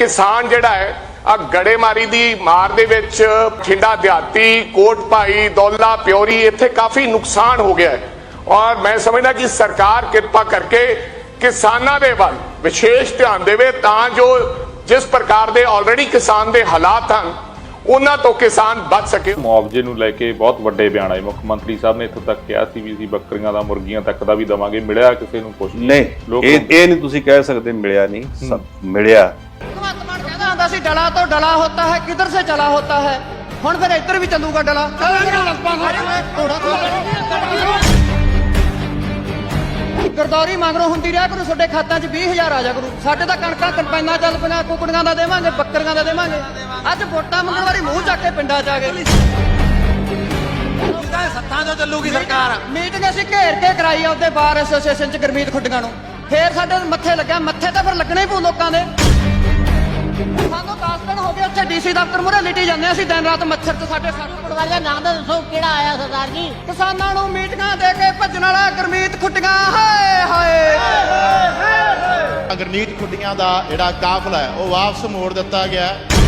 ਕਿਸਾਨ ਜਿਹੜਾ ਹੈ ਆ ਗੜੇਮਾਰੀ ਦੀ ਮਾਰ ਦੇ ਵਿੱਚ ਠਿੰਡਾ ਦਿਹਾਤੀ ਕੋਟ ਭਾਈ ਦੌਲਾ ਪਿਓਰੀ ਇੱਥੇ ਕਾਫੀ ਨੁਕਸਾਨ ਹੋ ਗਿਆ ਹੈ। ਔਰ ਮੈਂ ਸਮਝਦਾ ਕਿ ਸਰਕਾਰ ਕਿਰਪਾ ਕਰਕੇ ਕਿਸਾਨਾਂ ਦੇ ਵੱਲ ਵਿਸ਼ੇਸ਼ ਧਿਆਨ ਦੇਵੇ ਤਾਂ ਜੋ ਜਿਸ ਪ੍ਰਕਾਰ ਦੇ ਆਲਰੇਡੀ ਕਿਸਾਨ ਦੇ ਹਾਲਾਤ ਹਨ ਉਹਨਾਂ ਤੋਂ ਕਿਸਾਨ ਬਚ ਸਕੇ। ਮੁਆਵਜ਼ੇ ਨੂੰ ਲੈ ਕੇ ਬਹੁਤ ਵੱਡੇ ਬਿਆਨ ਆਏ। ਮੁੱਖ ਮੰਤਰੀ ਸਾਹਿਬ ਨੇ ਇੱਥੋਂ ਤੱਕ ਕਿਹਾ ਸੀ ਵੀ ਅਸੀਂ ਬੱਕਰੀਆਂ ਦਾ ਮੁਰਗੀਆਂ ਤੱਕ ਦਾ ਵੀ ਦਵਾਂਗੇ। ਮਿਲਿਆ ਕਿਸੇ ਨੂੰ ਕੁਛ? ਨਹੀਂ ਇਹ ਇਹ ਨਹੀਂ ਤੁਸੀਂ ਕਹਿ ਸਕਦੇ ਮਿਲਿਆ ਨਹੀਂ ਮਿਲਿਆ। ਹੁੰਦਾ ਸੀ ਡਲਾ ਤੋਂ ਡਲਾ ਹੋਤਾ ਹੈ ਕਿੱਧਰ ਸੇ ਚਲਾ ਹੋਤਾ ਹੈ? ਹੁਣ ਫਿਰ ਇੱਧਰ ਵੀ ਚੱਲੂਗਾ ਡਲਾ। ਗਰਦੌਰੀ ਮੰਗਰੋਂ ਹੁੰਦੀ ਰਿਹਾ ਕਰੂ ਤੁਹਾਡੇ ਖਾਤਾਂ 'ਚ 20000 ਆ ਜਾ ਕਰੂ। ਸਾਡੇ ਤਾਂ ਕਣਕਾਂ ਕੰਪਾਈਨਾਂ ਚੱਲ ਪਈਆਂ ਕੁਕੜੀਆਂ ਦਾ ਦੇਵਾਂਗੇ ਬੱਕਰੀਆਂ ਦਾ ਦੇਵਾਂਗੇ। ਅੱਜ ਵੋਟਾਂ ਮੰਗਣ ਵਾਰੀ ਮੂੰਹ ਚੱਕ ਕੇ ਪਿੰਡਾਂ 'ਚ ਆ ਗਏ। ਸੱਤਾਂ ਤੋਂ ਚੱਲੂਗੀ ਸਰਕਾਰ। ਮੀਟਿੰਗ ਅਸੀਂ ਘੇਰ ਕੇ ਕਰਾਈ ਆ ਉਹਦੇ ਬਾਰ ਐਸੋਸੀਏਸ਼ਨ 'ਚ ਗਰਮੀਤ ਖੁੱਡੀਆਂ ਨੂੰ। ਫੇਰ ਸਾਡੇ ਮੱਥੇ ਲੱਗਿਆ ਮੱਥੇ ਤਾਂ ਫਿਰ ਲੱਗਣਾ ਹੀ ਪਊ ਲੋਕਾਂ ਦੇ। ਸਾਨੂੰ 10 ਦਿਨ ਹੋ ਗਏ ਉੱਥੇ ਡੀਸੀ ਦਫ਼ਤਰ ਮੂਹਰੇ ਲਿਟੀ ਜਾਂਦੇ ਅਸੀਂ ਦਿਨ ਰਾਤ ਮੱਛਰ 'ਚ ਸਾਡੇ ਸਾਨੂੰ ਪਟਵਾਰੀ ਦਾ ਨਾਂ ਤਾਂ ਦੱਸੋ ਕਿਹੜਾ ਆਇਆ ਸਰਦਾਰ ਜੀ ਕਿਸਾਨਾਂ ਨੂੰ ਮੀਟਿੰਗਾਂ ਦੇ ਕੇ ਭੱਜਣ ਵਾਲਾ ਗਰਮੀਤ ਖੁੱਡੀਆਂ ਹਾਏ ਖੁੱਡੀਆਂ ਦਾ ਜਿਹੜਾ ਕਾਫਲਾ ਹੈ ਉਹ ਵਾਪਸ ਮੋੜ ਦਿੱਤਾ ਗਿਆ ਹੈ।